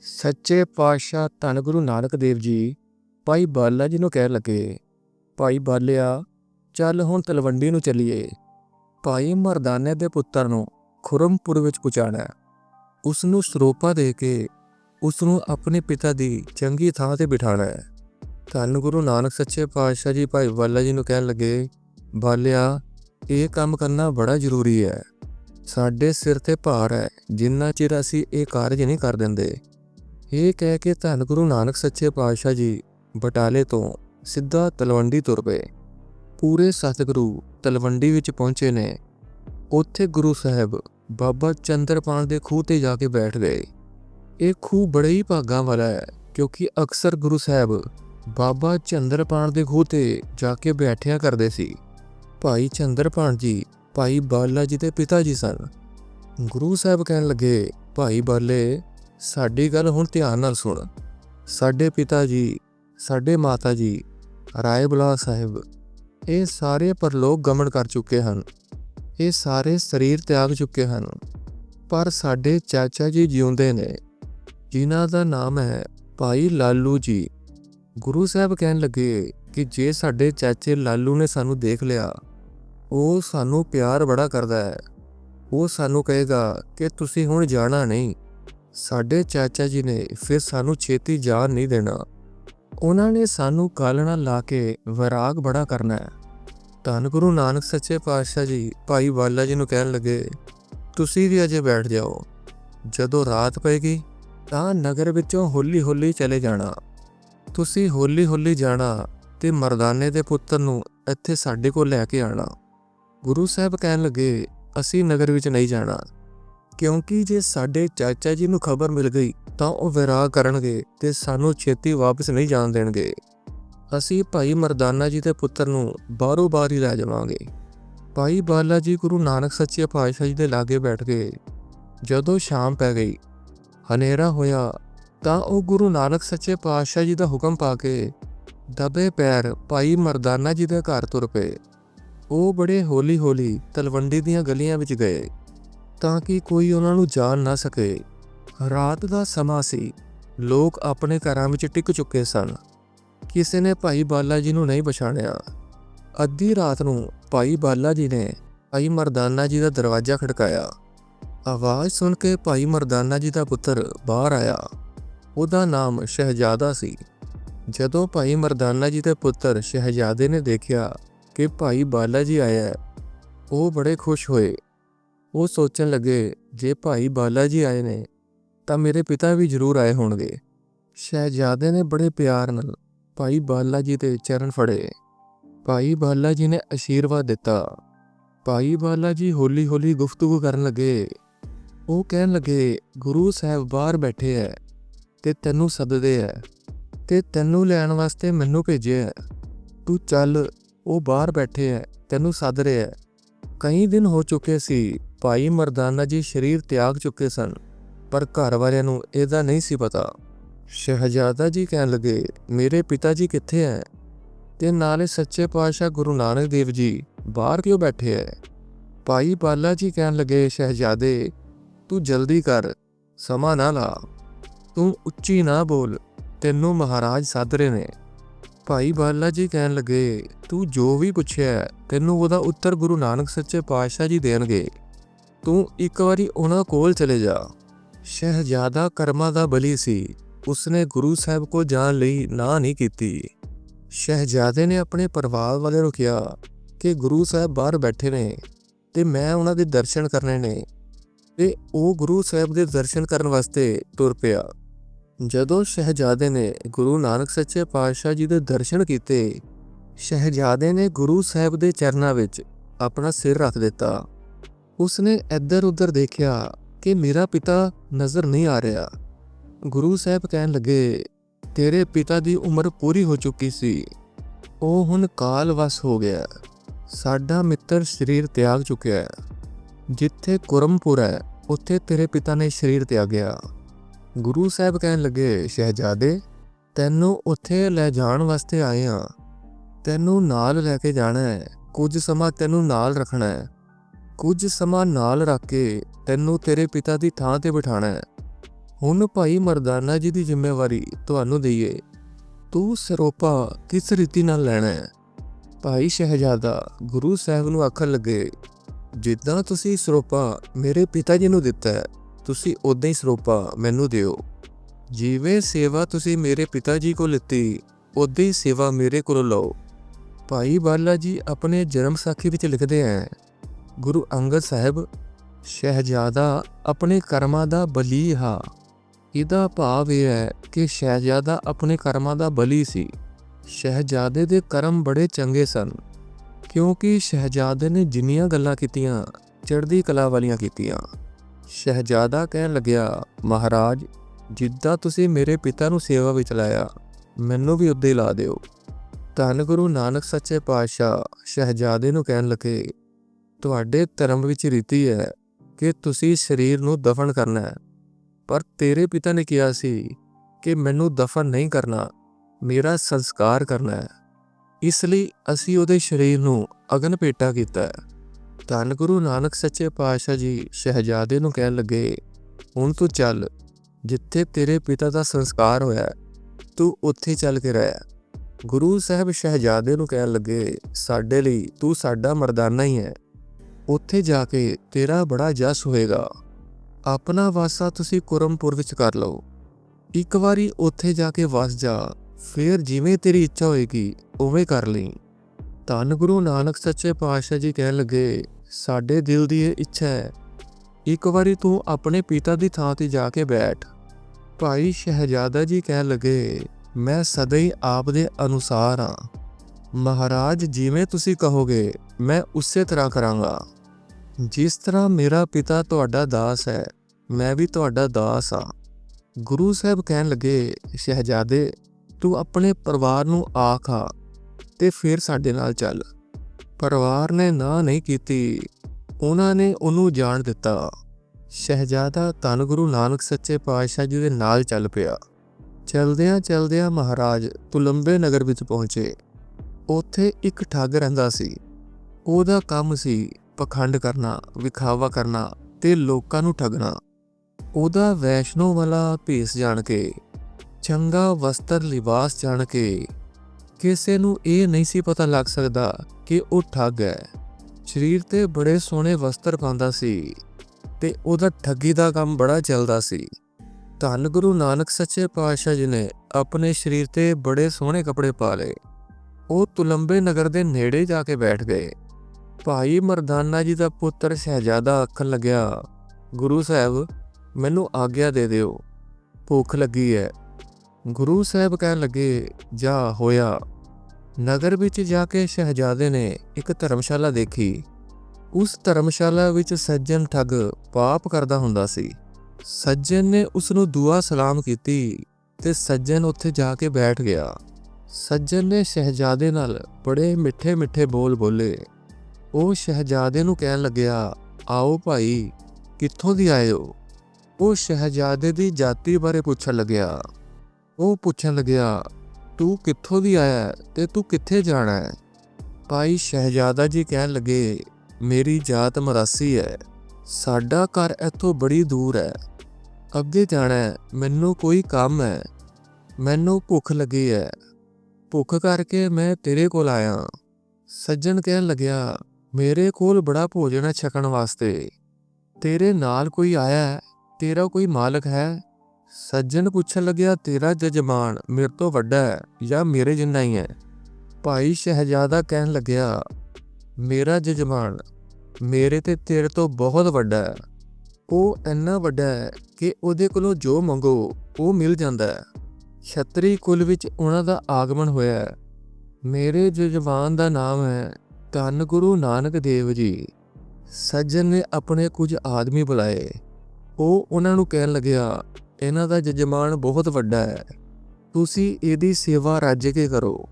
ਸੱਚੇ ਪਾਤਸ਼ਾਹ ਧੰਨ ਗੁਰੂ ਨਾਨਕ ਦੇਵ ਜੀ, ਭਾਈ ਬਾਲਾ ਜੀ ਨੂੰ ਕਹਿਣ ਲੱਗੇ, ਭਾਈ ਬਾਲਿਆ, ਚੱਲ ਹੁਣ ਤਲਵੰਡੀ ਨੂੰ ਚੱਲੀਏ। ਭਾਈ ਮਰਦਾਨੇ ਦੇ ਪੁੱਤਰ ਨੂੰ ਖੁਰਮਪੁਰ ਵਿੱਚ ਪਹੁੰਚਾਣਾ ਹੈ। ਉਸ ਨੂੰ ਸਰੋਪਾ ਦੇ ਕੇ ਉਸ ਨੂੰ ਆਪਣੇ ਪਿਤਾ ਦੀ ਚੰਗੀ ਥਾਂ ਤੇ ਬਿਠਾਣਾ ਹੈ। ਧੰਨ ਗੁਰੂ ਨਾਨਕ ਸੱਚੇ ਪਾਤਸ਼ਾਹ ਜੀ, ਭਾਈ ਬਾਲਾ ਜੀ ਨੂੰ ਕਹਿਣ ਲੱਗੇ, ਬਾਲਿਆ, ਇਹ ਕੰਮ ਕਰਨਾ ਬੜਾ ਜ਼ਰੂਰੀ ਹੈ। ਸਾਡੇ ਸਿਰ ਤੇ ਭਾਰ ਹੈ। ਜਿੰਨਾ ਚਿਰ ਅਸੀਂ ਇਹ ਕਾਰਜ ਨਹੀਂ ਕਰ ਦਿੰਦੇ ਇਹ ਕਹਿ ਕੇ ਧੰਨ ਗੁਰੂ ਨਾਨਕ ਸੱਚੇ ਪਾਤਸ਼ਾਹ ਜੀ ਬਟਾਲੇ ਤੋਂ ਸਿੱਧਾ ਤਲਵੰਡੀ ਤੁਰ ਪਏ। ਪੂਰੇ ਸਤਿਗੁਰੂ ਤਲਵੰਡੀ ਵਿੱਚ ਪਹੁੰਚੇ ਨੇ। ਉੱਥੇ ਗੁਰੂ ਸਾਹਿਬ ਬਾਬਾ ਚੰਦਰਪਾਲ ਦੇ ਖੂਹ ਤੇ ਜਾ ਕੇ ਬੈਠ ਗਏ। ਇਹ ਖੂਹ ਬੜੇ ਹੀ ਭਾਗਾਂ ਵਾਲਾ ਹੈ, ਕਿਉਂਕਿ ਅਕਸਰ ਗੁਰੂ ਸਾਹਿਬ ਬਾਬਾ ਚੰਦਰਪਾਲ ਦੇ ਖੂਹ ਤੇ ਜਾ ਕੇ ਬੈਠਿਆ ਕਰਦੇ ਸੀ। ਭਾਈ ਚੰਦਰਪਾਲ ਜੀ, ਭਾਈ ਬਾਲਾ ਜੀ ਦੇ ਪਿਤਾ ਜੀ ਸਨ। ਗੁਰੂ ਸਾਹਿਬ ਕਹਿਣ ਲੱਗੇ, ਭਾਈ ਬਾਲੇ ਸਾਡੀ ਗੱਲ ਹੁਣ ਧਿਆਨ ਨਾਲ ਸੁਣ। ਸਾਡੇ ਪਿਤਾ ਜੀ, ਸਾਡੇ ਮਾਤਾ ਜੀ, ਰਾਏ ਬਲਾ ਸਾਹਿਬ, ਇਹ ਸਾਰੇ ਪਰਲੋਕ ਗਮਨ ਕਰ ਚੁੱਕੇ ਹਨ। ਇਹ ਸਾਰੇ ਸਰੀਰ ਤਿਆਗ ਚੁੱਕੇ ਹਨ। ਪਰ ਸਾਡੇ ਚਾਚਾ ਜੀ ਜਿਉਂਦੇ ਨੇ, ਜਿਨ੍ਹਾਂ ਦਾ ਨਾਮ ਹੈ ਭਾਈ ਲਾਲੂ ਜੀ। ਗੁਰੂ ਸਾਹਿਬ ਕਹਿਣ ਲੱਗੇ ਕਿ ਜੇ ਸਾਡੇ ਚਾਚੇ ਲਾਲੂ ਨੇ ਸਾਨੂੰ ਦੇਖ ਲਿਆ, ਉਹ ਸਾਨੂੰ ਪਿਆਰ ਬੜਾ ਕਰਦਾ ਹੈ। ਉਹ ਸਾਨੂੰ ਕਹੇਗਾ ਕਿ ਤੁਸੀਂ ਹੁਣ ਜਾਣਾ ਨਹੀਂ। ਸਾਡੇ ਚਾਚਾ ਜੀ ਨੇ ਫਿਰ ਸਾਨੂੰ ਛੇਤੀ ਜਾਣ ਨਹੀਂ ਦੇਣਾ। ਉਹਨਾਂ ਨੇ ਸਾਨੂੰ ਕਾਲਣਾ ਲਾ ਕੇ ਵਿਰਾਗ ਬੜਾ ਕਰਨਾ ਹੈ। ਧੰਨ ਗੁਰੂ ਨਾਨਕ ਸੱਚੇ ਪਾਤਸ਼ਾਹ ਜੀ, ਭਾਈ ਵਾਲਾ ਜੀ ਨੂੰ ਕਹਿਣ ਲੱਗੇ, ਤੁਸੀਂ ਵੀ ਅਜੇ ਬੈਠ ਜਾਓ। ਜਦੋਂ ਰਾਤ ਪਏਗੀ, ਤਾਂ ਨਗਰ ਵਿੱਚੋਂ ਹੌਲੀ-ਹੌਲੀ ਚਲੇ ਜਾਣਾ। ਤੁਸੀਂ ਹੌਲੀ-ਹੌਲੀ ਜਾਣਾ ਤੇ ਮਰਦਾਨੇ ਦੇ ਪੁੱਤਰ ਨੂੰ ਇੱਥੇ ਸਾਡੇ ਕੋਲ ਲੈ ਕੇ ਆਣਾ। ਗੁਰੂ ਸਾਹਿਬ ਕਹਿਣ ਲੱਗੇ, ਅਸੀਂ ਨਗਰ ਵਿੱਚ ਨਹੀਂ ਜਾਣਾ। ਕਿਉਂਕਿ ਜੇ ਸਾਡੇ ਚਾਚਾ ਜੀ ਨੂੰ ਖਬਰ ਮਿਲ ਗਈ, ਤਾਂ ਉਹ ਵਿਰਾਗ ਕਰਨਗੇ ਤੇ ਸਾਨੂੰ ਛੇਤੀ ਵਾਪਸ ਨਹੀਂ ਜਾਣ ਦੇਣਗੇ। ਅਸੀਂ ਭਾਈ ਮਰਦਾਨਾ ਜੀ ਦੇ ਪੁੱਤਰ ਨੂੰ ਬਾਰੋ ਬਾਰ ਹੀ ਲੈ ਜਾਵਾਂਗੇ। ਭਾਈ ਬਾਲਾ ਜੀ ਗੁਰੂ ਨਾਨਕ ਸੱਚੇ ਪਾਤਸ਼ਾਹ ਜੀ ਦੇ ਲਾਗੇ ਬੈਠ ਗਏ। ਜਦੋਂ ਸ਼ਾਮ ਪੈ ਗਈ, ਹਨੇਰਾ ਹੋਇਆ, ਤਾਂ ਉਹ ਗੁਰੂ ਨਾਨਕ ਸੱਚੇ ਪਾਤਸ਼ਾਹ ਜੀ ਦਾ ਹੁਕਮ ਪਾ ਕੇ ਦਬੇ ਪੈਰ ਭਾਈ ਮਰਦਾਨਾ ਜੀ ਦੇ ਘਰ ਤੁਰ ਪਏ। ਉਹ ਬੜੇ ਹੌਲੀ-ਹੌਲੀ ਤਲਵੰਡੀ ਦੀਆਂ ਗਲੀਆਂ ਵਿੱਚ ਗਏ। ਤਾਂ ਕਿ ਕੋਈ ਉਹਨਾਂ ਨੂੰ ਜਾਣ ਨਾ ਸਕੇ। ਰਾਤ ਦਾ ਸਮਾਂ ਸੀ। ਲੋਕ ਆਪਣੇ ਘਰਾਂ ਵਿੱਚ ਟਿਕ ਚੁੱਕੇ ਸਨ। ਕਿਸੇ ਨੇ ਭਾਈ ਬਾਲਾ ਜੀ ਨੂੰ ਨਹੀਂ ਪਛਾਣਿਆ। ਅੱਧੀ ਰਾਤ ਨੂੰ ਭਾਈ ਬਾਲਾ ਜੀ ਨੇ ਭਾਈ ਮਰਦਾਨਾ ਜੀ ਦਾ ਦਰਵਾਜ਼ਾ ਖੜਕਾਇਆ। ਆਵਾਜ਼ ਸੁਣ ਕੇ ਭਾਈ ਮਰਦਾਨਾ ਜੀ ਦਾ ਪੁੱਤਰ ਬਾਹਰ ਆਇਆ। ਉਹਦਾ ਨਾਮ ਸ਼ਹਿਜ਼ਾਦਾ ਸੀ। ਜਦੋਂ ਭਾਈ ਮਰਦਾਨਾ ਜੀ ਦੇ ਪੁੱਤਰ ਸ਼ਹਿਜ਼ਾਦੇ ਨੇ ਦੇਖਿਆ ਕਿ ਭਾਈ ਬਾਲਾ ਜੀ ਆਇਆ ਉਹ ਬੜੇ ਖੁਸ਼ ਹੋਏ। ਉਹ ਸੋਚਣ ਲੱਗੇ, ਜੇ ਭਾਈ ਬਾਲਾ ਜੀ ਆਏ ਨੇ, ਤਾਂ ਮੇਰੇ ਪਿਤਾ ਵੀ ਜ਼ਰੂਰ ਆਏ ਹੋਣਗੇ। ਸ਼ਹਿਜ਼ਾਦੇ ਨੇ ਬੜੇ ਪਿਆਰ ਨਾਲ ਭਾਈ ਬਾਲਾ ਜੀ ਦੇ ਚਰਨ ਫੜੇ। ਭਾਈ ਬਾਲਾ ਜੀ ਨੇ ਅਸ਼ੀਰਵਾਦ ਦਿੱਤਾ। ਭਾਈ ਬਾਲਾ ਜੀ ਹੌਲੀ-ਹੌਲੀ ਗੁਫ਼ਤਗੂ ਕਰਨ ਲੱਗੇ। ਉਹ ਕਹਿਣ ਲੱਗੇ, ਗੁਰੂ ਸਾਹਿਬ ਬਾਹਰ ਬੈਠੇ ਐ ਤੇ ਤੈਨੂੰ ਸੱਦਦੇ ਐ ਤੇ ਤੈਨੂੰ ਲੈਣ ਵਾਸਤੇ ਮੈਨੂੰ ਭੇਜਿਆ ਤੂੰ ਚੱਲ, ਉਹ ਬਾਹਰ ਬੈਠੇ ਐ, ਤੈਨੂੰ ਸੱਦ ਰਿਹਾ ਕਈ ਦਿਨ ਹੋ ਚੁੱਕੇ ਸੀ ਭਾਈ ਮਰਦਾਨਾ ਜੀ ਸਰੀਰ ਤਿਆਗ ਚੁੱਕੇ ਸਨ, ਪਰ ਘਰ ਵਾਲਿਆਂ ਨੂੰ ਇਹਦਾ ਨਹੀਂ ਸੀ ਪਤਾ। ਸ਼ਹਿਜ਼ਾਦਾ ਜੀ ਕਹਿਣ ਲੱਗੇ, ਮੇਰੇ ਪਿਤਾ ਜੀ ਕਿੱਥੇ ਐ? ਤੇ ਨਾਲੇ ਸੱਚੇ ਪਾਤਸ਼ਾਹ ਗੁਰੂ ਨਾਨਕ ਦੇਵ ਜੀ ਬਾਹਰ ਕਿਉਂ ਬੈਠੇ ਐ? ਭਾਈ ਬਾਲਾ ਜੀ ਕਹਿਣ ਲੱਗੇ, ਸ਼ਹਿਜ਼ਾਦੇ, ਤੂੰ ਜਲਦੀ ਕਰ, ਸਮਾਂ ਨਾ ਲਾ। ਤੂੰ ਉੱਚੀ ਨਾ ਬੋਲ, ਤੈਨੂੰ ਮਹਾਰਾਜ ਸੱਦ ਰਹੇ ਨੇ। ਭਾਈ ਬਾਲਾ ਜੀ ਕਹਿਣ ਲੱਗੇ, ਤੂੰ ਜੋ ਵੀ ਪੁੱਛਿਆ, ਤੈਨੂੰ ਉਹਦਾ ਉੱਤਰ ਗੁਰੂ ਨਾਨਕ ਸੱਚੇ ਪਾਤਸ਼ਾਹ ਜੀ ਦੇਣਗੇ। ਤੂੰ ਇੱਕ ਵਾਰੀ ਉਹਨਾਂ ਕੋਲ ਚਲੇ ਜਾ। ਸ਼ਹਿਜ਼ਾਦਾ ਕਰਮਾਂ ਦਾ ਬਲੀ ਸੀ। ਉਸਨੇ ਗੁਰੂ ਸਾਹਿਬ ਕੋ ਜਾਣ ਲਈ ਨਾ ਨਹੀਂ ਕੀਤੀ। ਸ਼ਹਿਜ਼ਾਦੇ ਨੇ ਆਪਣੇ ਪਰਿਵਾਰ ਵਾਲੇ ਨੂੰ ਕਿਹਾ ਕਿ ਗੁਰੂ ਸਾਹਿਬ ਬਾਹਰ ਬੈਠੇ ਨੇ ਤੇ ਮੈਂ ਉਹਨਾਂ ਦੇ ਦਰਸ਼ਨ ਕਰਨੇ ਨੇ ਤੇ ਉਹ ਗੁਰੂ ਸਾਹਿਬ ਦੇ ਦਰਸ਼ਨ ਕਰਨ ਵਾਸਤੇ ਤੁਰ ਪਿਆ। ਜਦੋਂ ਸ਼ਹਿਜ਼ਾਦੇ ਨੇ ਗੁਰੂ ਨਾਨਕ ਸੱਚੇ ਪਾਤਸ਼ਾਹ ਜੀ ਦੇ ਦਰਸ਼ਨ ਕੀਤੇ, ਸ਼ਹਿਜ਼ਾਦੇ ਨੇ ਗੁਰੂ ਸਾਹਿਬ ਦੇ ਚਰਨਾਂ ਵਿੱਚ ਆਪਣਾ ਸਿਰ ਰੱਖ ਦਿੱਤਾ। ਉਸਨੇ ਇੱਧਰ ਉੱਧਰ ਦੇਖਿਆ ਕਿ ਮੇਰਾ ਪਿਤਾ ਨਜ਼ਰ ਨਹੀਂ ਆ ਰਿਹਾ। ਗੁਰੂ ਸਾਹਿਬ ਕਹਿਣ ਲੱਗੇ, ਤੇਰੇ ਪਿਤਾ ਦੀ ਉਮਰ ਪੂਰੀ ਹੋ ਚੁੱਕੀ ਸੀ। ਉਹ ਹੁਣ ਕਾਲ ਵਸ ਹੋ ਗਿਆ। ਸਾਡਾ ਮਿੱਤਰ ਸਰੀਰ ਤਿਆਗ ਚੁੱਕਿਆ ਹੈ। ਜਿੱਥੇ ਕੁਰਮਪੁਰ ਹੈ, ਉੱਥੇ ਤੇਰੇ ਪਿਤਾ ਨੇ ਸਰੀਰ ਤਿਆਗਿਆ। ਗੁਰੂ ਸਾਹਿਬ ਕਹਿਣ ਲੱਗੇ, ਸ਼ਹਿਜ਼ਾਦੇ, ਤੈਨੂੰ ਉੱਥੇ ਲੈ ਜਾਣ ਵਾਸਤੇ ਆਏ ਹਾਂ। ਤੈਨੂੰ ਨਾਲ ਲੈ ਕੇ ਜਾਣਾ ਹੈ। ਕੁਝ ਸਮਾਂ ਤੈਨੂੰ ਨਾਲ ਰੱਖਣਾ ਹੈ। ਕੁਝ ਸਮਾਂ ਨਾਲ ਰੱਖ ਕੇ ਤੈਨੂੰ ਤੇਰੇ ਪਿਤਾ ਦੀ ਥਾਂ ਤੇ ਬਿਠਾਣਾ ਹੈ। ਹੁਣ ਭਾਈ ਮਰਦਾਨਾ ਜੀ ਦੀ ਜ਼ਿੰਮੇਵਾਰੀ ਤੁਹਾਨੂੰ ਦਈਏ। ਤੂੰ ਸਰੋਪਾ ਕਿਸ ਰੀਤੀ ਨਾਲ ਲੈਣਾ ਹੈ? ਭਾਈ ਸ਼ਹਿਜ਼ਾਦਾ ਗੁਰੂ ਸਾਹਿਬ ਨੂੰ ਆਖਣ ਲੱਗੇ, ਜਿੱਦਾਂ ਤੁਸੀਂ ਸਰੋਪਾ ਮੇਰੇ ਪਿਤਾ ਜੀ ਨੂੰ ਦਿੱਤਾ ਹੈ, ਤੁਸੀਂ ਉਦਾਂ ਹੀ ਸਰੋਪਾ ਮੈਨੂੰ ਦਿਓ। ਜਿਵੇਂ ਸੇਵਾ ਤੁਸੀਂ ਮੇਰੇ ਪਿਤਾ ਜੀ ਕੋਲ ਲਿੱਤੀ ਉਦਾਂ ਹੀ ਸੇਵਾ ਮੇਰੇ ਕੋਲੋਂ ਲਓ। ਭਾਈ ਬਾਲਾ ਜੀ ਆਪਣੇ ਜਨਮ ਸਾਖੀ ਵਿੱਚ ਲਿਖਦੇ ਹਨ ਗੁਰੂ ਅੰਗਦ ਸਾਹਿਬ ਸ਼ਹਿਜ਼ਾਦਾ ਆਪਣੇ ਕਰਮਾਂ ਦਾ ਬਲੀ ਹਾਂ। ਇਹਦਾ ਭਾਵ ਇਹ ਹੈ ਕਿ ਸ਼ਹਿਜ਼ਾਦਾ ਆਪਣੇ ਕਰਮਾਂ ਦਾ ਬਲੀ ਸੀ। ਸ਼ਹਿਜ਼ਾਦੇ ਦੇ ਕਰਮ ਬੜੇ ਚੰਗੇ ਸਨ, ਕਿਉਂਕਿ ਸ਼ਹਿਜ਼ਾਦੇ ਨੇ ਜਿੰਨੀਆਂ ਗੱਲਾਂ ਕੀਤੀਆਂ, ਚੜ੍ਹਦੀ ਕਲਾ ਵਾਲੀਆਂ ਕੀਤੀਆਂ। ਸ਼ਹਿਜ਼ਾਦਾ ਕਹਿਣ ਲੱਗਿਆ, ਮਹਾਰਾਜ, ਜਿੱਦਾਂ ਤੁਸੀਂ ਮੇਰੇ ਪਿਤਾ ਨੂੰ ਸੇਵਾ ਵਿੱਚ ਲਾਇਆ, ਮੈਨੂੰ ਵੀ ਉੱਦੇ ਹੀ ਲਾ ਦਿਓ। ਧੰਨ ਗੁਰੂ ਨਾਨਕ ਸੱਚੇ ਪਾਤਸ਼ਾਹ ਸ਼ਹਿਜ਼ਾਦੇ ਨੂੰ ਕਹਿਣ ਲੱਗੇ ਤੁਹਾਡੇ ਧਰਮ ਵਿੱਚ ਰੀਤੀ ਹੈ ਕਿ ਤੁਸੀਂ ਸਰੀਰ ਨੂੰ ਦਫਨ ਕਰਨਾ ਹੈ। ਪਰ ਤੇਰੇ ਪਿਤਾ ਨੇ ਕਿਹਾ ਸੀ ਕਿ ਮੈਨੂੰ ਦਫਨ ਨਹੀਂ ਕਰਨਾ, ਮੇਰਾ ਸੰਸਕਾਰ ਕਰਨਾ ਹੈ। ਇਸ ਲਈ ਅਸੀਂ ਉਹਦੇ ਸਰੀਰ ਨੂੰ ਅਗਨ ਭੇਟਾ ਕੀਤਾ ਧੰਨ ਗੁਰੂ ਨਾਨਕ ਸੱਚੇ ਪਾਤਸ਼ਾਹ ਜੀ ਸ਼ਹਿਜ਼ਾਦੇ ਨੂੰ ਕਹਿਣ ਲੱਗੇ, ਹੁਣ ਤੂੰ ਚੱਲ, ਜਿੱਥੇ ਤੇਰੇ ਪਿਤਾ ਦਾ ਸੰਸਕਾਰ ਹੋਇਆ ਤੂੰ ਉੱਥੇ ਚੱਲ ਕੇ ਰਹਿ। ਗੁਰੂ ਸਾਹਿਬ ਸ਼ਹਿਜ਼ਾਦੇ ਨੂੰ ਕਹਿਣ ਲੱਗੇ, ਸਾਡੇ ਲਈ ਤੂੰ ਸਾਡਾ ਮਰਦਾਨਾ ਹੀ ਹੈ। ਉੱਥੇ ਜਾ ਕੇ ਤੇਰਾ ਬੜਾ ਜਸ ਹੋਏਗਾ। ਆਪਣਾ ਵਾਸਾ ਤੁਸੀਂ ਕੁਰਮਪੁਰ ਵਿੱਚ ਕਰ ਲਓ। ਇੱਕ ਵਾਰੀ ਉੱਥੇ ਜਾ ਕੇ ਵਸ ਜਾ, ਫਿਰ ਜਿਵੇਂ ਤੇਰੀ ਇੱਛਾ ਹੋਏਗੀ, ਉਵੇਂ ਕਰ ਲਈ। ਧੰਨ ਗੁਰੂ ਨਾਨਕ ਸੱਚੇ ਪਾਤਸ਼ਾਹ ਜੀ ਕਹਿਣ ਲੱਗੇ, ਸਾਡੇ ਦਿਲ ਦੀ ਇਹ ਇੱਛਾ ਹੈ। ਇੱਕ ਵਾਰੀ ਤੂੰ ਆਪਣੇ ਪਿਤਾ ਦੀ ਥਾਂ ਤੇ ਜਾ ਕੇ ਬੈਠ। ਭਾਈ ਸ਼ਹਿਜ਼ਾਦਾ ਜੀ ਕਹਿਣ ਲੱਗੇ, ਮੈਂ ਸਦਾ ਹੀ ਆਪ ਦੇ ਅਨੁਸਾਰ ਹਾਂ। ਮਹਾਰਾਜ, ਜਿਵੇਂ ਤੁਸੀਂ ਕਹੋਗੇ, ਮੈਂ ਉਸੇ ਤਰ੍ਹਾਂ ਕਰਾਂਗਾ। ਜਿਸ ਤਰ੍ਹਾਂ ਮੇਰਾ ਪਿਤਾ ਤੁਹਾਡਾ ਦਾਸ ਹੈ, ਮੈਂ ਵੀ ਤੁਹਾਡਾ ਦਾਸ ਹਾਂ। ਗੁਰੂ ਸਾਹਿਬ ਕਹਿਣ ਲੱਗੇ, ਸ਼ਹਿਜ਼ਾਦੇ, ਤੂੰ ਆਪਣੇ ਪਰਿਵਾਰ ਨੂੰ ਆਖਾ ਤੇ ਫਿਰ ਸਾਡੇ ਨਾਲ ਚੱਲ। ਪਰਿਵਾਰ ਨੇ ਨਾ ਨਹੀਂ ਕੀਤੀ, ਉਹਨਾਂ ਨੇ ਉਹਨੂੰ ਜਾਣ ਦਿੱਤਾ। ਸ਼ਹਿਜ਼ਾਦਾ ਧੰਨ ਗੁਰੂ ਨਾਨਕ ਸੱਚੇ ਪਾਤਸ਼ਾਹ ਜੀ ਦੇ ਨਾਲ ਚੱਲ ਪਿਆ। ਚਲਦਿਆਂ ਚਲਦਿਆਂ ਮਹਾਰਾਜ ਤੁਲੰਬੇ ਨਗਰ ਵਿੱਚ ਪਹੁੰਚੇ। ਉੱਥੇ ਇੱਕ ਠੱਗ ਰਹਿੰਦਾ ਸੀ। ਉਹਦਾ ਕੰਮ ਸੀ ਪਖੰਡ ਕਰਨਾ, ਵਿਖਾਵਾ ਕਰਨਾ ਤੇ ਲੋਕਾਂ ਨੂੰ ਠੱਗਣਾ। ਉਹਦਾ ਵੈਸ਼ਨੋ ਵਾਲਾ ਭੇਸ ਜਾਣ ਕੇ, ਚੰਗਾ ਵਸਤਰ ਲਿਬਾਸ ਜਾਣ ਕੇ, ਕਿਸੇ ਨੂੰ ਇਹ ਨਹੀਂ ਸੀ ਪਤਾ ਲੱਗ ਸਕਦਾ ਕਿ ਉਹ ਠੱਗ ਹੈ। ਸਰੀਰ ਤੇ ਬੜੇ ਸੋਹਣੇ ਵਸਤਰ ਪਾਉਂਦਾ ਸੀ ਤੇ ਉਹਦਾ ਠੱਗੀ ਦਾ ਕੰਮ ਬੜਾ ਚੱਲਦਾ ਸੀ। ਧੰਨ ਗੁਰੂ ਨਾਨਕ ਸੱਚੇ ਪਾਤਸ਼ਾਹ ਜੀ ਨੇ ਆਪਣੇ ਸਰੀਰ ਤੇ ਬੜੇ ਸੋਹਣੇ ਕੱਪੜੇ ਪਾ ਲਏ। ਉਹ ਤੁਲੰਬੇ ਨਗਰ ਦੇ ਨੇੜੇ ਜਾ ਕੇ ਬੈਠ ਗਏ। ਭਾਈ ਮਰਦਾਨਾ ਜੀ ਦਾ ਪੁੱਤਰ ਸ਼ਹਿਜ਼ਾਦਾ ਆਖਣ ਲੱਗਿਆ, ਗੁਰੂ ਸਾਹਿਬ, ਮੈਨੂੰ ਆਗਿਆ ਦੇ ਦਿਓ। ਭੁੱਖ ਲੱਗੀ ਹੈ ਗੁਰੂ ਸਾਹਿਬ ਕਹਿਣ ਲੱਗੇ, ਜਾ, ਹੋਇਆ। ਨਗਰ ਵਿੱਚ ਜਾ ਕੇ ਸ਼ਹਿਜ਼ਾਦੇ ਨੇ ਇੱਕ ਧਰਮਸ਼ਾਲਾ ਦੇਖੀ। ਉਸ ਧਰਮਸ਼ਾਲਾ ਵਿੱਚ ਸੱਜਣ ਠੱਗ ਪਾਪ ਕਰਦਾ ਹੁੰਦਾ ਸੀ। ਸੱਜਣ ਨੇ ਉਸ ਨੂੰ ਦੁਆ ਸਲਾਮ ਕੀਤੀ ਤੇ ਸੱਜਣ ਉੱਥੇ ਜਾ ਕੇ ਬੈਠ ਗਿਆ। ਸੱਜਣ ਨੇ ਸ਼ਹਿਜ਼ਾਦੇ ਨਾਲ ਬੜੇ ਮਿੱਠੇ ਮਿੱਠੇ ਬੋਲ ਬੋਲੇ। ਉਹ ਸ਼ਹਿਜ਼ਾਦੇ ਨੂੰ ਕਹਿਣ ਲੱਗਿਆ, ਆਓ ਭਾਈ, ਕਿੱਥੋਂ ਦੀ ਆਏ ਹੋ? ਉਹ ਸ਼ਹਿਜ਼ਾਦੇ ਦੀ ਜਾਤੀ ਬਾਰੇ ਪੁੱਛਣ ਲੱਗਿਆ। ਉਹ ਪੁੱਛਣ ਲੱਗਿਆ, ਤੂੰ ਕਿੱਥੋਂ ਦੀ ਆਇਆ ਹੈ ਤੇ ਤੂੰ ਕਿੱਥੇ ਜਾਣਾ ਹੈ? ਭਾਈ ਸ਼ਹਿਜ਼ਾਦਾ ਜੀ ਕਹਿਣ ਲੱਗੇ, ਮੇਰੀ ਜਾਤ ਮਰਾਸੀ ਹੈ। ਸਾਡਾ ਘਰ ਇੱਥੋਂ ਬੜੀ ਦੂਰ ਹੈ। ਅੱਗੇ ਜਾਣਾ ਹੈ, ਮੈਨੂੰ ਕੋਈ ਕੰਮ ਹੈ। ਮੈਨੂੰ ਭੁੱਖ ਲੱਗੀ ਹੈ। ਭੁੱਖ ਕਰਕੇ ਮੈਂ ਤੇਰੇ ਕੋਲ ਆਇਆ ਸੱਜਣ ਕਹਿਣ ਲੱਗਿਆ ਮੇਰੇ ਕੋਲ ਬੜਾ ਭੋਜਨ ਹੈ ਛਕਣ ਵਾਸਤੇ। ਤੇਰੇ ਨਾਲ ਕੋਈ ਆਇਆ ਹੈ? ਤੇਰਾ ਕੋਈ ਮਾਲਕ ਹੈ? ਸੱਜਣ ਪੁੱਛਣ ਲੱਗਿਆ, ਤੇਰਾ ਜਜਮਾਨ ਮੇਰੇ ਤੋਂ ਵੱਡਾ ਹੈ ਜਾਂ ਮੇਰੇ ਜਿੰਨਾ ਹੀ ਹੈ? ਭਾਈ ਸ਼ਹਿਜ਼ਾਦਾ ਕਹਿਣ ਲੱਗਿਆ, ਮੇਰਾ ਜਜਮਾਨ ਮੇਰੇ ਤੇ ਤੇਰੇ ਤੋਂ ਬਹੁਤ ਵੱਡਾ ਹੈ। ਉਹ ਇੰਨਾ ਵੱਡਾ ਹੈ ਕਿ ਉਹਦੇ ਕੋਲੋਂ ਜੋ ਮੰਗੋ, ਉਹ ਮਿਲ ਜਾਂਦਾ ਹੈ। ਛਤਰੀ ਕੁਲ ਵਿੱਚ ਉਹਨਾਂ ਦਾ ਆਗਮਨ ਹੋਇਆ ਹੈ। ਮੇਰੇ ਜਜਮਾਨ ਦਾ ਨਾਮ ਹੈ ਧੰਨ ਗੁਰੂ ਨਾਨਕ ਦੇਵ ਜੀ। ਸੱਜਣ ਨੇ ਆਪਣੇ ਕੁਝ ਆਦਮੀ ਬੁਲਾਏ। ਉਹ ਉਹਨਾਂ ਨੂੰ ਕਹਿਣ ਲੱਗਿਆ, ਇਹਨਾਂ ਦਾ ਜਜਮਾਨ ਬਹੁਤ ਵੱਡਾ ਹੈ। ਤੁਸੀਂ ਇਹਦੀ ਸੇਵਾ ਰੱਜ ਕੇ ਕਰੋ।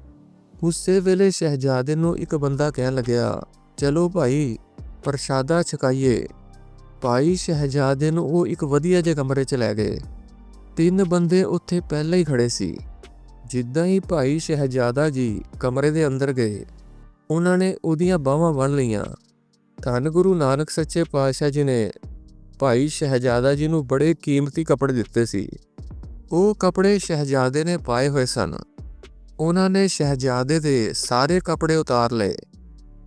ਉਸੇ ਵੇਲੇ ਸ਼ਹਿਜ਼ਾਦੇ ਨੂੰ ਇੱਕ ਬੰਦਾ ਕਹਿਣ ਲੱਗਿਆ, ਚਲੋ ਭਾਈ, ਪ੍ਰਸ਼ਾਦਾ ਛਕਾਈਏ। ਭਾਈ ਸ਼ਹਿਜ਼ਾਦੇ ਨੂੰ ਉਹ ਇੱਕ ਵਧੀਆ ਜਿਹੇ ਕਮਰੇ 'ਚ ਲੈ ਗਏ। ਤਿੰਨ ਬੰਦੇ ਉੱਥੇ ਪਹਿਲਾਂ ਹੀ ਖੜੇ ਸੀ। ਜਿੱਦਾਂ ਹੀ ਭਾਈ ਸ਼ਹਿਜ਼ਾਦਾ ਜੀ ਕਮਰੇ ਦੇ ਅੰਦਰ ਗਏ ਉਹਨਾਂ ਨੇ ਉਹਦੀਆਂ ਬਾਹਾਂ ਬੰਨ ਲਈਆਂ। ਧੰਨ ਗੁਰੂ ਨਾਨਕ ਸੱਚੇ ਪਾਤਸ਼ਾਹ ਜੀ ਨੇ ਭਾਈ ਸ਼ਹਿਜ਼ਾਦਾ ਜੀ ਨੂੰ ਬੜੇ ਕੀਮਤੀ ਕੱਪੜੇ ਦਿੱਤੇ ਸੀ। ਉਹ ਕੱਪੜੇ ਸ਼ਹਿਜ਼ਾਦੇ ਨੇ ਪਾਏ ਹੋਏ ਸਨ। ਉਹਨਾਂ ਨੇ ਸ਼ਹਿਜ਼ਾਦੇ ਦੇ ਸਾਰੇ ਕੱਪੜੇ ਉਤਾਰ ਲਏ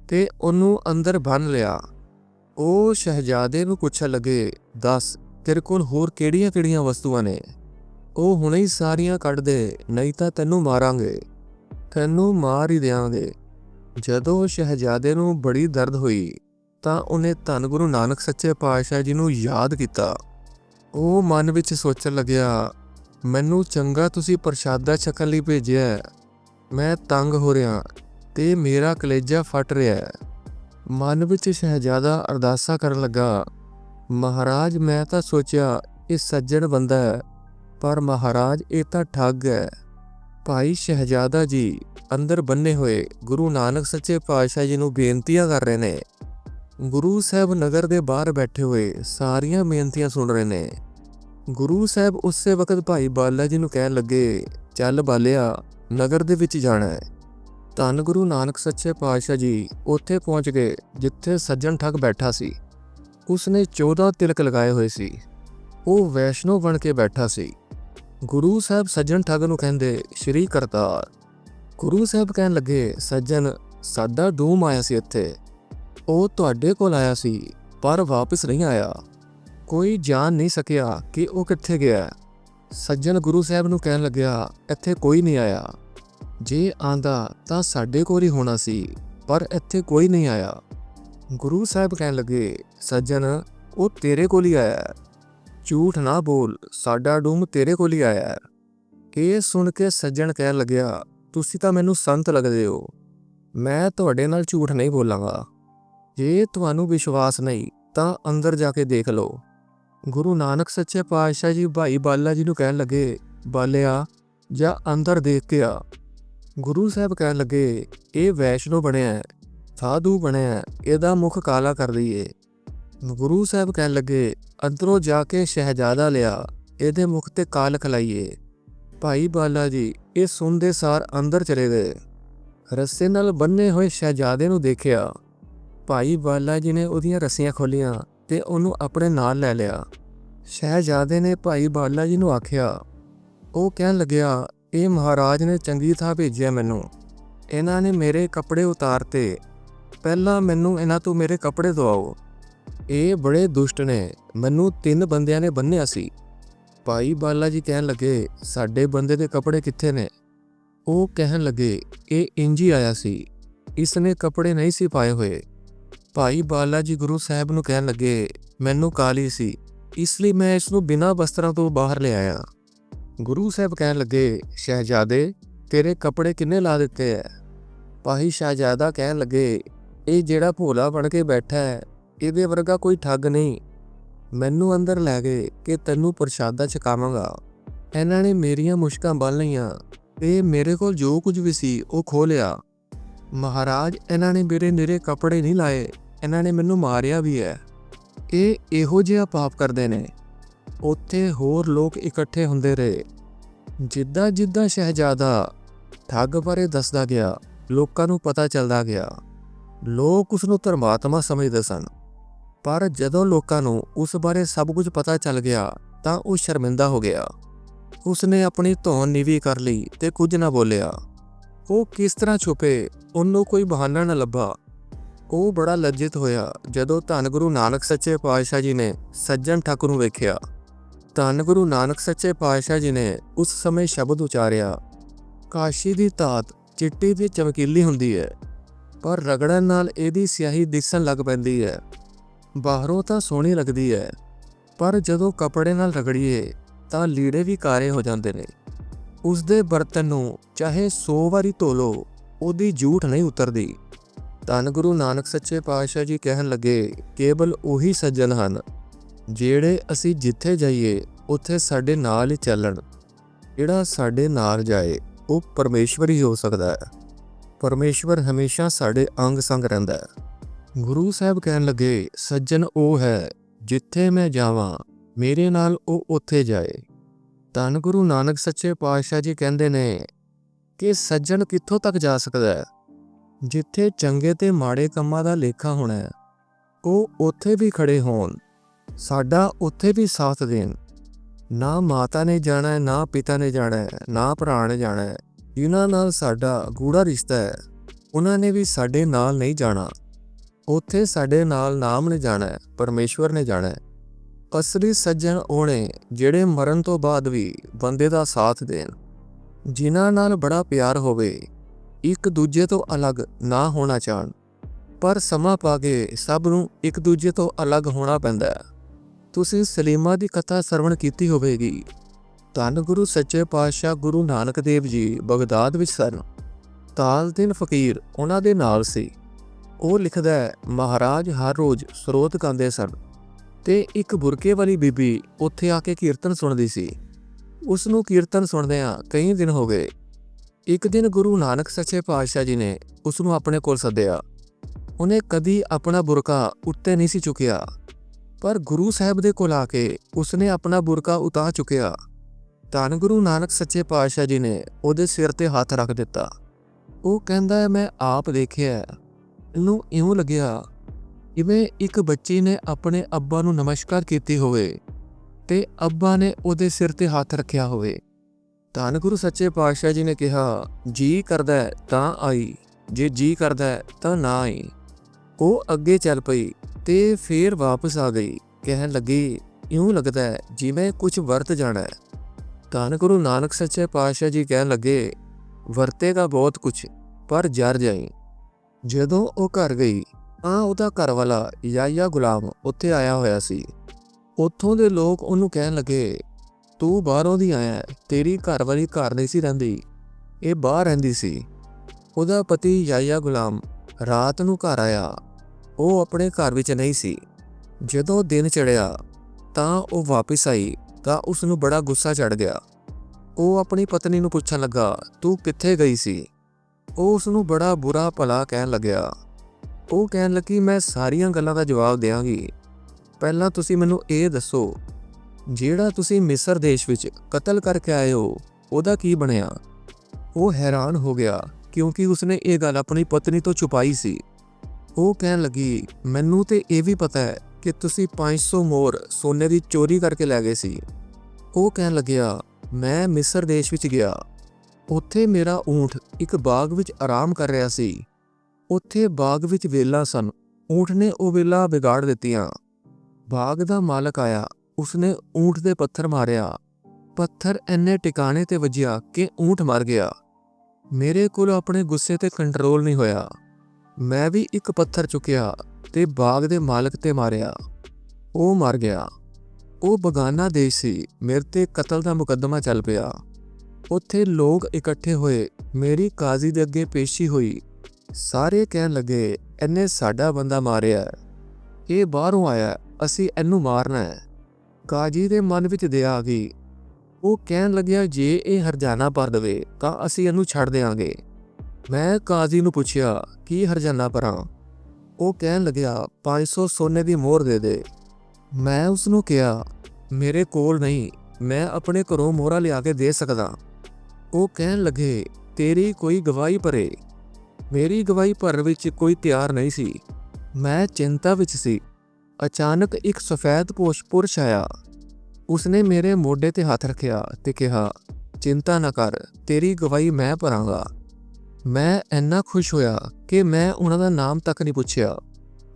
ਤੇ ਉਹਨੂੰ ਅੰਦਰ ਬੰਨ ਲਿਆ। ਉਹ ਸ਼ਹਿਜ਼ਾਦੇ ਨੂੰ ਪੁੱਛਣ ਲੱਗੇ, ਦੱਸ, ਤੇਰੇ ਕੋਲ ਹੋਰ ਕਿਹੜੀਆਂ-ਕਿਹੜੀਆਂ ਵਸਤੂਆਂ ਨੇ? ਉਹ ਹੁਣੇ ਹੀ ਸਾਰੀਆਂ ਕੱਢ ਦੇ, ਨਹੀਂ ਤਾਂ ਤੈਨੂੰ ਮਾਰਾਂਗੇ। ਤੈਨੂੰ ਮਾਰ ਹੀ ਦਿਆਂਗੇ। ਜਦੋਂ ਸ਼ਹਿਜ਼ਾਦੇ ਨੂੰ ਬੜੀ ਦਰਦ ਹੋਈ, ਤਾਂ ਉਹਨੇ ਧੰਨ ਗੁਰੂ ਨਾਨਕ ਸੱਚੇ ਪਾਤਸ਼ਾਹ ਜੀ ਨੂੰ ਯਾਦ ਕੀਤਾ। ਉਹ ਮਨ ਵਿੱਚ ਸੋਚਣ ਲੱਗਿਆ, ਮੈਨੂੰ ਚੰਗਾ ਤੁਸੀਂ ਪ੍ਰਸ਼ਾਦਾ ਛਕਣ ਲਈ ਭੇਜਿਆ ਮੈਂ ਤੰਗ ਹੋ ਰਿਹਾ ਤੇ ਮੇਰਾ ਕਲੇਜਾ ਫਟ ਰਿਹਾ ਹੈ। ਮਨ ਵਿੱਚ ਸ਼ਹਿਜ਼ਾਦਾ ਅਰਦਾਸਾ ਕਰਨ ਲੱਗਾ, ਮਹਾਰਾਜ, ਮੈਂ ਤਾਂ ਸੋਚਿਆ ਇਹ ਸੱਜਣ ਬੰਦਾ ਹੈ, ਪਰ ਮਹਾਰਾਜ, ਇਹ ਤਾਂ ਠੱਗ ਹੈ। ਭਾਈ ਸ਼ਹਿਜ਼ਾਦਾ ਜੀ ਅੰਦਰ ਬੰਨੇ ਹੋਏ ਗੁਰੂ ਨਾਨਕ ਸੱਚੇ ਪਾਤਸ਼ਾਹ ਜੀ ਨੂੰ ਬੇਨਤੀਆਂ ਕਰ ਰਹੇ ਨੇ। ਗੁਰੂ ਸਾਹਿਬ ਨਗਰ ਦੇ ਬਾਹਰ ਬੈਠੇ ਹੋਏ ਸਾਰੀਆਂ ਬੇਨਤੀਆਂ ਸੁਣ ਰਹੇ ਨੇ। ਗੁਰੂ ਸਾਹਿਬ ਉਸੇ ਵਕਤ ਭਾਈ ਬਾਲਾ ਜੀ ਨੂੰ ਕਹਿਣ ਲੱਗੇ, ਚੱਲ ਬਾਲਿਆ, ਨਗਰ ਦੇ ਵਿੱਚ ਜਾਣਾ ਹੈ। ਧੰਨ ਗੁਰੂ ਨਾਨਕ ਸੱਚੇ ਪਾਤਸ਼ਾਹ ਜੀ, ਉੱਥੇ ਪਹੁੰਚ ਗਏ ਜਿੱਥੇ ਸੱਜਣ ਠੱਗ ਬੈਠਾ ਸੀ। ਉਸਨੇ 14 ਤਿਲਕ ਲਗਾਏ ਹੋਏ ਸੀ। ਉਹ ਵੈਸ਼ਨੋ ਬਣ ਕੇ ਬੈਠਾ ਸੀ। ਗੁਰੂ ਸਾਹਿਬ ਸੱਜਣ ਠੱਗ ਨੂੰ ਕਹਿੰਦੇ, ਸ਼੍ਰੀ ਕਰਤਾਰ ਗੁਰੂ ਸਾਹਿਬ ਕਹਿਣ ਲੱਗੇ, ਸੱਜਣ, ਸਾਡਾ ਡੂਮ ਆਇਆ ਸੀ ਇੱਥੇ। ਉਹ ਤੁਹਾਡੇ ਕੋਲ ਆਇਆ ਸੀ, ਪਰ ਵਾਪਸ ਨਹੀਂ ਆਇਆ। ਕੋਈ ਜਾਣ ਨਹੀਂ ਸਕਿਆ ਕਿ ਉਹ ਕਿੱਥੇ ਗਿਆ। ਸੱਜਣ ਗੁਰੂ ਸਾਹਿਬ ਨੂੰ ਕਹਿਣ ਲੱਗਿਆ, ਇੱਥੇ ਕੋਈ ਨਹੀਂ ਆਇਆ। ਜੇ ਆਂਦਾ ਤਾਂ ਸਾਡੇ ਕੋਲ ਹੀ ਹੋਣਾ ਸੀ, ਪਰ ਇੱਥੇ ਕੋਈ ਨਹੀਂ ਆਇਆ। ਗੁਰੂ ਸਾਹਿਬ ਕਹਿਣ ਲੱਗੇ, ਸੱਜਣ, ਉਹ ਤੇਰੇ ਕੋਲ ਹੀ ਆਇਆ ਝੂਠ ਨਾ ਬੋਲ, ਸਾਡਾ ਡੂਮ ਤੇਰੇ ਕੋਲ ਹੀ ਆਇਆ ਹੈ। ਇਹ ਸੁਣ ਕੇ ਸੱਜਣ ਕਹਿਣ ਲੱਗਿਆ ਤੁਸੀਂ ਤਾਂ ਮੈਨੂੰ ਸੰਤ ਲੱਗਦੇ ਹੋ। ਮੈਂ ਤੁਹਾਡੇ ਨਾਲ ਝੂਠ ਨਹੀਂ ਬੋਲਾਂਗਾ। ਜੇ ਤੁਹਾਨੂੰ ਵਿਸ਼ਵਾਸ ਨਹੀਂ ਤਾਂ ਅੰਦਰ ਜਾ ਕੇ ਦੇਖ ਲਓ। ਗੁਰੂ ਨਾਨਕ ਸੱਚੇ ਪਾਤਸ਼ਾਹ ਜੀ ਭਾਈ ਬਾਲਾ ਜੀ ਨੂੰ ਕਹਿਣ ਲੱਗੇ ਬਾਲਿਆ ਜਾਂ ਅੰਦਰ ਦੇਖ ਕੇ ਆ। ਗੁਰੂ ਸਾਹਿਬ ਕਹਿਣ ਲੱਗੇ ਇਹ ਵੈਸ਼ਨੋ ਬਣਿਆ ਹੈ, ਸਾਧੂ ਬਣਿਆ ਹੈ, ਇਹਦਾ ਮੁਖ ਕਾਲਾ ਕਰ ਦਈਏ ਗੁਰੂ ਸਾਹਿਬ ਕਹਿਣ ਲੱਗੇ ਅੰਦਰੋਂ ਜਾ ਕੇ ਸ਼ਹਿਜ਼ਾਦਾ ਲਿਆ ਇਹਦੇ ਮੁਖ ਤੇ ਕਾਲ ਖਲਾਈਏ ਭਾਈ ਬਾਲਾ ਜੀ, ਇਹ ਸੁਣਦੇ ਸਾਰ ਅੰਦਰ ਚਲੇ ਗਏ। ਰੱਸੇ ਨਾਲ ਬੰਨੇ ਹੋਏ ਸ਼ਹਿਜ਼ਾਦੇ ਨੂੰ ਦੇਖਿਆ। ਭਾਈ ਬਾਲਾ ਜੀ ਨੇ ਉਹਦੀਆਂ ਰੱਸੀਆਂ ਖੋਲੀਆਂ ਤੇ ਉਹਨੂੰ ਆਪਣੇ ਨਾਲ ਲੈ ਲਿਆ। ਸ਼ਹਿਜ਼ਾਦੇ ਨੇ ਭਾਈ ਬਾਲਾ ਜੀ ਨੂੰ ਆਖਿਆ, ਉਹ ਕਹਿਣ ਲੱਗਿਆ, ਇਹ ਮਹਾਰਾਜ ਨੇ ਚੰਗੀ ਥਾਂ ਭੇਜਿਆ ਮੈਨੂੰ। ਇਹਨਾਂ ਨੇ ਮੇਰੇ ਕੱਪੜੇ ਉਤਾਰਤੇ। ਪਹਿਲਾਂ ਮੈਨੂੰ ਇਹਨਾਂ ਤੋਂ ਮੇਰੇ ਕੱਪੜੇ ਦਵਾਓ। ਇਹ ਬੜੇ ਦੁਸ਼ਟ ਨੇ। ਮੈਨੂੰ ਤਿੰਨ ਬੰਦਿਆਂ ਨੇ ਬੰਨਿਆ ਸੀ। ਭਾਈ ਬਾਲਾ ਜੀ ਕਹਿਣ ਲੱਗੇ, ਸਾਡੇ ਬੰਦੇ ਦੇ ਕੱਪੜੇ ਕਿੱਥੇ ਨੇ? ਉਹ ਕਹਿਣ ਲੱਗੇ, ਇਹ ਇੰਜੀ ਆਇਆ ਸੀ। ਇਸ ਨੇ ਕੱਪੜੇ ਨਹੀਂ ਸੀ ਪਾਏ ਹੋਏ। ਭਾਈ ਬਾਲਾ ਜੀ ਗੁਰੂ ਸਾਹਿਬ ਨੂੰ ਕਹਿਣ ਲੱਗੇ, ਮੈਨੂੰ ਕਾਲੀ ਸੀ। ਇਸ ਲਈ ਮੈਂ ਇਸ ਨੂੰ ਬਿਨਾਂ ਵਸਤਰਾਂ ਤੋਂ ਬਾਹਰ ਲਿਆਇਆ ਗੁਰੂ ਸਾਹਿਬ ਕਹਿਣ ਲੱਗੇ, ਸ਼ਹਿਜ਼ਾਦੇ, ਤੇਰੇ ਕੱਪੜੇ ਕਿੰਨੇ ਲਾ ਦਿੱਤੇ ਐ? ਭਾਈ ਸ਼ਹਿਜ਼ਾਦਾ ਕਹਿਣ ਲੱਗੇ, ਇਹ ਜਿਹੜਾ ਭੋਲਾ ਬਣ ਕੇ ਬੈਠਾ ਹੈ ਇਹਦੇ ਵਰਗਾ ਕੋਈ ਠੱਗ ਨਹੀਂ। ਮੈਨੂੰ ਅੰਦਰ ਲੈ ਗਏ ਕਿ ਤੈਨੂੰ ਪ੍ਰਸ਼ਾਦਾ ਛਕਾਵਾਂਗਾ। ਇਹਨਾਂ ਨੇ ਮੇਰੀਆਂ ਮੁਸ਼ਕਾਂ ਬੰਨ ਲਈਆਂ ਤੇ ਮੇਰੇ ਕੋਲ ਜੋ ਕੁਝ ਵੀ ਸੀ ਉਹ ਖੋ ਲਿਆ। ਮਹਾਰਾਜ, ਇਹਨਾਂ ਨੇ ਮੇਰੇ ਨਿਰੇ ਕੱਪੜੇ ਨਹੀਂ ਲਾਏ। ਇਹਨਾਂ ਨੇ ਮੈਨੂੰ ਮਾਰਿਆ ਵੀ ਹੈ। ਇਹ ਇਹੋ ਜਿਹਾ ਪਾਪ ਕਰਦੇ ਨੇ। ਉੱਥੇ ਹੋਰ ਲੋਕ ਇਕੱਠੇ ਹੁੰਦੇ ਰਹੇ। ਜਿੱਦਾਂ ਜਿੱਦਾਂ ਸ਼ਹਿਜ਼ਾਦਾ ਠੱਗ ਬਾਰੇ ਦੱਸਦਾ ਗਿਆ, ਲੋਕਾਂ ਨੂੰ ਪਤਾ ਚੱਲਦਾ ਗਿਆ। ਲੋਕ ਉਸ ਨੂੰ ਧਰਮਾਤਮਾ ਸਮਝਦੇ ਸਨ। ਪਰ ਜਦੋਂ ਲੋਕਾਂ ਨੂੰ ਉਸ ਬਾਰੇ ਸਭ ਕੁਝ ਪਤਾ ਚੱਲ ਗਿਆ, ਤਾਂ ਉਹ ਸ਼ਰਮਿੰਦਾ ਹੋ ਗਿਆ। ਉਸਨੇ ਆਪਣੀ ਧੌਣ ਨੀਵੀਂ ਕਰ ਲਈ ਤੇ ਕੁਝ ਨਾ ਬੋਲਿਆ। ਉਹ ਕਿਸ ਤਰ੍ਹਾਂ ਛੁਪੇ, ਉਹਨੂੰ ਕੋਈ ਬਹਾਨਾ ਨਾ ਲੱਭਾ। ਉਹ ਬੜਾ ਲੱਜਿਤ ਹੋਇਆ ਜਦੋਂ ਧੰਨ ਗੁਰੂ ਨਾਨਕ ਸੱਚੇ ਪਾਤਸ਼ਾਹ ਜੀ ਨੇ ਸੱਜਣ ਠਾਕੁਰ ਨੂੰ ਵੇਖਿਆ। ਧੰਨ ਗੁਰੂ ਨਾਨਕ ਸੱਚੇ ਪਾਤਸ਼ਾਹ ਜੀ ਨੇ ਉਸ ਸਮੇਂ ਸ਼ਬਦ ਉਚਾਰਿਆ, ਕਾਸ਼ੀ ਦੀ ਧਾਤ ਚਿੱਟੀ ਤੇ ਚਮਕੀਲੀ ਹੁੰਦੀ ਹੈ ਪਰ ਰਗੜਨ ਨਾਲ ਇਹਦੀ ਸਿਆਹੀ ਦਿਸਣ ਲੱਗ ਪੈਂਦੀ ਹੈ ਬਾਹਰੋਂ ਤਾਂ ਸੋਹਣੀ ਲੱਗਦੀ ਹੈ ਪਰ ਜਦੋਂ ਕੱਪੜੇ ਨਾਲ ਰਗੜੀਏ ਤਾਂ ਲੀੜੇ ਵੀ ਕਾਰੇ ਹੋ ਜਾਂਦੇ ਨੇ। ਉਸ ਦੇ ਬਰਤਨ ਨੂੰ ਚਾਹੇ 100 ਵਾਰੀ ਧੋ ਲਓ, ਉਹਦੀ ਝੂਠ ਨਹੀਂ ਉਤਰਦੀ। ਧੰਨ ਗੁਰੂ ਨਾਨਕ ਸੱਚੇ ਪਾਤਸ਼ਾਹ ਜੀ ਕਹਿਣ ਲੱਗੇ, ਕੇਵਲ ਉਹੀ ਸੱਜਣ ਹਨ, ਜਿਹੜੇ ਅਸੀਂ ਜਿੱਥੇ ਜਾਈਏ, ਉੱਥੇ ਸਾਡੇ ਨਾਲ ਹੀ ਚੱਲਣ। ਜਿਹੜਾ ਸਾਡੇ ਨਾਲ ਜਾਏ, ਉਹ ਪਰਮੇਸ਼ਵਰ ਹੀ ਹੋ ਸਕਦਾ ਹੈ ਪਰਮੇਸ਼ਵਰ ਹਮੇਸ਼ਾ ਸਾਡੇ ਅੰਗ ਸੰਗ ਰਹਿੰਦਾ ਹੈ ਗੁਰੂ ਸਾਹਿਬ ਕਹਿਣ ਲੱਗੇ, ਸੱਜਣ ਉਹ ਹੈ ਜਿੱਥੇ ਮੈਂ ਜਾਵਾਂ, ਮੇਰੇ ਨਾਲ ਉਹ ਉੱਥੇ ਜਾਏ। ਧੰਨ ਗੁਰੂ ਨਾਨਕ ਸੱਚੇ ਪਾਤਸ਼ਾਹ ਜੀ ਕਹਿੰਦੇ ਨੇ ਕਿ ਸੱਜਣ ਕਿੱਥੋਂ ਤੱਕ ਜਾ ਸਕਦਾ ਹੈ? ਜਿੱਥੇ ਚੰਗੇ ਤੇ ਮਾੜੇ ਕੰਮਾਂ ਦਾ ਲੇਖਾ ਹੋਣਾ ਹੈ, ਉਹ ਉੱਥੇ ਵੀ ਖੜੇ ਹੋਣ, ਸਾਡਾ ਉੱਥੇ ਵੀ ਸਾਥ ਦੇਣ। ਨਾ ਮਾਤਾ ਨੇ ਜਾਣਾ ਹੈ, ਨਾ ਪਿਤਾ ਨੇ ਜਾਣਾ ਹੈ, ਨਾ ਭਰਾ ਨੇ ਜਾਣਾ ਹੈ। ਜਿਨ੍ਹਾਂ ਨਾਲ ਸਾਡਾ ਗੂੜਾ ਰਿਸ਼ਤਾ ਹੈ, ਉਹਨਾਂ ਨੇ ਵੀ ਸਾਡੇ ਨਾਲ ਨਹੀਂ ਜਾਣਾ। ਉੱਥੇ ਸਾਡੇ ਨਾਲ ਨਾਮ ਨੇ ਜਾਣਾ ਹੈ, ਪਰਮੇਸ਼ਵਰ ਨੇ ਜਾਣਾ ਹੈ। ਅਸਲੀ ਸੱਜਣ ਉਹਨੇ ਜਿਹੜੇ ਮਰਨ ਤੋਂ ਬਾਅਦ ਵੀ ਬੰਦੇ ਦਾ ਸਾਥ ਦੇਣ। ਜਿਨ੍ਹਾਂ ਨਾਲ ਬੜਾ ਪਿਆਰ ਹੋਵੇ, ਇੱਕ ਦੂਜੇ ਤੋਂ ਅਲੱਗ ਨਾ ਹੋਣਾ ਚਾਹਣ। ਪਰ ਸਮਾਂ ਪਾ ਕੇ ਸਭ ਨੂੰ ਇੱਕ ਦੂਜੇ ਤੋਂ ਅਲੱਗ ਹੋਣਾ ਪੈਂਦਾ ਹੈ। ਤੁਸੀਂ ਸਲੀਮਾ ਦੀ ਕਥਾ ਸਰਵਣ ਕੀਤੀ ਹੋਵੇਗੀ। ਧੰਨ ਗੁਰੂ ਸੱਚੇ ਪਾਤਸ਼ਾਹ ਗੁਰੂ ਨਾਨਕ ਦੇਵ ਜੀ ਬਗਦਾਦ ਵਿੱਚ ਸਨ। ਤਾਲਦਿਨ ਫਕੀਰ ਉਹਨਾਂ ਦੇ ਨਾਲ ਸੀ। ਉਹ ਲਿਖਦਾ ਹੈ, ਮਹਾਰਾਜ ਹਰ ਰੋਜ਼ ਸਰੋਤ ਗਾਉਂਦੇ ਸਨ ਤੇ ਇੱਕ ਬੁਰਕੇ ਵਾਲੀ ਬੀਬੀ ਉੱਥੇ ਆ ਕੇ ਕੀਰਤਨ ਸੁਣਦੀ ਸੀ। ਉਸ ਨੂੰ ਕੀਰਤਨ ਸੁਣਦਿਆਂ ਕਈ ਦਿਨ ਹੋ ਗਏ। ਇੱਕ ਦਿਨ ਗੁਰੂ ਨਾਨਕ ਸੱਚੇ ਪਾਤਸ਼ਾਹ ਜੀ ਨੇ ਉਸ ਨੂੰ ਆਪਣੇ ਕੋਲ ਸੱਦਿਆ। ਉਹਨੇ ਕਦੀ ਆਪਣਾ ਬੁਰਕਾ ਉੱਤੇ ਨਹੀਂ ਸੀ ਚੁੱਕਿਆ, ਪਰ ਗੁਰੂ ਸਾਹਿਬ ਦੇ ਕੋਲ ਆ ਕੇ ਉਸਨੇ ਆਪਣਾ ਬੁਰਕਾ ਉਤਾਰ ਚੁੱਕਿਆ। ਧੰਨ ਗੁਰੂ ਨਾਨਕ ਸੱਚੇ ਪਾਤਸ਼ਾਹ ਜੀ ਨੇ ਉਹਦੇ ਸਿਰ ਤੇ ਹੱਥ ਰੱਖ ਦਿੱਤਾ। ਉਹ ਕਹਿੰਦਾ ਹੈ, ਮੈਂ ਆਪ ਦੇਖਿਆ ਇਹਨੂੰ ਇਉਂ ਲੱਗਿਆ ਜਿਵੇਂ ਇੱਕ ਬੱਚੀ ਨੇ ਆਪਣੇ ਅੱਬਾ ਨੂੰ ਨਮਸਕਾਰ ਕੀਤੀ ਹੋਵੇ ਤੇ ਅੱਬਾ ਨੇ ਉਹਦੇ ਸਿਰ ਤੇ ਹੱਥ ਰੱਖਿਆ ਹੋਵੇ। ਧੰਨ ਗੁਰੂ ਸੱਚੇ ਪਾਤਸ਼ਾਹ ਜੀ ਨੇ ਕਿਹਾ, ਜੀ ਕਰਦਾ ਤਾਂ ਆਈ, ਜੇ ਜੀ ਕਰਦਾ ਤਾਂ ਨਾ ਆਈ। ਉਹ ਅੱਗੇ ਚੱਲ ਪਈ ਤੇ ਫੇਰ ਵਾਪਸ ਆ ਗਈ, ਕਹਿਣ ਲੱਗੀ, ਇਉਂ ਲੱਗਦਾ ਹੈ ਜਿਵੇਂ ਕੁਝ ਵਰਤ ਜਾਣਾ ਹੈ। ਧੰਨ ਗੁਰੂ ਨਾਨਕ ਸੱਚੇ ਪਾਤਸ਼ਾਹ ਜੀ ਕਹਿਣ ਲੱਗੇ, ਵਰਤੇਗਾ ਬਹੁਤ ਕੁਝ, ਪਰ ਜਰ ਜਾਈ। ਜਦੋਂ ਉਹ ਘਰ ਗਈ ਤਾਂ ਉਹਦਾ ਘਰ ਵਾਲਾ ਯਾਇਆ ਗੁਲਾਮ ਉੱਥੇ ਆਇਆ ਹੋਇਆ ਸੀ। ਉੱਥੋਂ ਦੇ ਲੋਕ ਉਹਨੂੰ ਕਹਿਣ ਲੱਗੇ, ਤੂੰ ਬਾਹਰੋਂ ਦੀ ਆਇਆ ਤੇਰੀ ਘਰ ਵਾਲੀ ਘਰ ਨਹੀਂ ਸੀ ਰਹਿੰਦੀ, ਇਹ ਬਾਹਰ ਰਹਿੰਦੀ ਸੀ। ਉਹਦਾ ਪਤੀ ਯਾਇਆ ਗੁਲਾਮ ਰਾਤ ਨੂੰ ਘਰ ਆਇਆ। ਉਹ ਆਪਣੇ ਘਰ ਵਿੱਚ ਨਹੀਂ ਸੀ। ਜਦੋਂ ਦਿਨ ਚੜਿਆ ਤਾਂ ਉਹ ਵਾਪਸ ਆਈ ਤਾਂ ਉਸ ਨੂੰ ਬੜਾ ਗੁੱਸਾ ਚੜ ਗਿਆ। ਉਹ ਆਪਣੀ ਪਤਨੀ ਨੂੰ ਪੁੱਛਣ ਲੱਗਾ, ਤੂੰ ਕਿੱਥੇ ਗਈ ਸੀ? ਉਹ ਉਸ ਨੂੰ ਬੜਾ ਬੁਰਾ ਭਲਾ ਕਹਿਣ ਲੱਗਿਆ। ਉਹ ਕਹਿਣ ਲੱਗੀ, ਮੈਂ ਸਾਰੀਆਂ ਗੱਲਾਂ ਦਾ ਜਵਾਬ ਦੇਵਾਂਗੀ ਪਹਿਲਾਂ ਤੁਸੀਂ ਮੈਨੂੰ ਇਹ ਦੱਸੋ, ਜਿਹੜਾ ਤੁਸੀਂ ਮਿਸਰ ਦੇਸ਼ ਵਿੱਚ ਕਤਲ ਕਰਕੇ ਆਏ ਹੋ, ਉਹਦਾ ਕੀ ਬਣਿਆ? ਉਹ ਹੈਰਾਨ ਹੋ ਗਿਆ, ਕਿਉਂਕਿ ਉਸਨੇ ਇਹ ਗੱਲ ਆਪਣੀ ਪਤਨੀ ਤੋਂ ਛੁਪਾਈ ਸੀ। ਉਹ ਕਹਿਣ ਲੱਗੀ, ਮੈਨੂੰ ਤੇ ਇਹ ਵੀ ਪਤਾ ਹੈ ਕਿ ਤੁਸੀਂ 500 ਮੋਰ ਸੋਨੇ ਦੀ ਚੋਰੀ ਕਰਕੇ ਲੈ ਗਏ ਸੀ। ਉਹ ਕਹਿਣ ਲੱਗਿਆ, ਮੈਂ ਮਿਸਰ ਦੇਸ਼ ਵਿੱਚ ਗਿਆ। ਉੱਥੇ ਮੇਰਾ ਊਂਠ ਇੱਕ ਬਾਗ ਵਿੱਚ ਆਰਾਮ ਕਰ ਰਿਹਾ ਸੀ। ਉੱਥੇ ਬਾਗ ਵਿੱਚ ਵੇਲਾਂ ਸਨ। ਊਂਠ ਨੇ ਉਹ ਵੇਲਾਂ ਵਿਗਾੜ ਦਿੱਤੀਆਂ। ਬਾਗ ਦਾ ਮਾਲਕ ਆਇਆ। ਉਸਨੇ ਊਂਠ ਦੇ ਪੱਥਰ ਮਾਰਿਆ। ਪੱਥਰ ਐਨੇ ਟਿਕਾਣੇ ਤੇ ਵੱਜਿਆ ਕਿ ਊਂਠ ਮਰ ਗਿਆ। ਮੇਰੇ ਕੋਲ ਆਪਣੇ ਗੁੱਸੇ ਤੇ ਕੰਟਰੋਲ ਨਹੀਂ ਹੋਇਆ। ਮੈਂ ਵੀ ਇੱਕ ਪੱਥਰ ਚੁੱਕਿਆ ਤੇ ਬਾਗ ਦੇ ਮਾਲਕ ਤੇ ਮਾਰਿਆ। ਉਹ ਮਰ ਗਿਆ। ਉਹ ਬਗਾਨਾ ਦੇਸ਼ ਸੀ। ਮੇਰੇ ਤੇ ਕਤਲ ਦਾ ਮੁਕੱਦਮਾ ਚੱਲ ਪਿਆ। ਉੱਥੇ ਲੋਕ ਇਕੱਠੇ ਹੋਏ। ਮੇਰੀ ਕਾਜ਼ੀ ਦੇ ਅੱਗੇ ਪੇਸ਼ੀ ਹੋਈ। ਸਾਰੇ ਕਹਿਣ ਲੱਗੇ, ਇਹਨੇ ਸਾਡਾ ਬੰਦਾ ਮਾਰਿਆ। ਇਹ ਬਾਹਰੋਂ ਆਇਆ। ਅਸੀਂ ਇਹਨੂੰ ਮਾਰਨਾ ਹੈ। ਕਾਜੀ ਦੇ ਮਨ ਵਿੱਚ ਦਇਆ ਆ ਗਈ। ਉਹ ਕਹਿਣ ਲੱਗਿਆ, ਜੇ ਇਹ ਹਰਜਾਨਾ ਭਰ ਦੇਵੇ, ਤਾਂ ਅਸੀਂ ਇਹਨੂੰ ਛੱਡ ਦੇਵਾਂਗੇ ਮੈਂ ਕਾਜ਼ੀ ਨੂੰ ਪੁੱਛਿਆ, ਕੀ ਹਰਜਾਨਾ ਭਰਾਂ? ਉਹ ਕਹਿਣ ਲੱਗਿਆ 500 ਸੋਨੇ ਦੀ ਮੋਹਰ ਦੇ ਦੇ। ਮੈਂ ਉਸ ਨੂੰ ਕਿਹਾ, ਮੇਰੇ ਕੋਲ ਨਹੀਂ। ਮੈਂ ਆਪਣੇ ਘਰੋਂ ਮੋਹਰਾ ਲਿਆ ਕੇ ਦੇ ਸਕਦਾ। ਉਹ ਕਹਿਣ ਲੱਗੇ, ਤੇਰੀ ਕੋਈ ਗਵਾਹੀ ਭਰੇ ਮੇਰੀ ਗਵਾਹੀ ਭਰਨ ਵਿੱਚ ਕੋਈ ਤਿਆਰ ਨਹੀਂ ਸੀ। ਮੈਂ ਚਿੰਤਾ ਵਿੱਚ ਸੀ। ਅਚਾਨਕ ਇੱਕ ਸਫੈਦ ਪੋਸ਼ ਪੁਰਸ਼ ਆਇਆ। ਉਸਨੇ ਮੇਰੇ ਮੋਢੇ ਤੇ ਹੱਥ ਰੱਖਿਆ ਤੇ ਕਿਹਾ, ਚਿੰਤਾ ਨਾ ਕਰ, ਤੇਰੀ ਗਵਾਹੀ ਮੈਂ ਭਰਾਂਗਾ। ਮੈਂ ਇੰਨਾ ਖੁਸ਼ ਹੋਇਆ ਕਿ ਮੈਂ ਉਹਨਾਂ ਦਾ ਨਾਮ ਤੱਕ ਨਹੀਂ ਪੁੱਛਿਆ।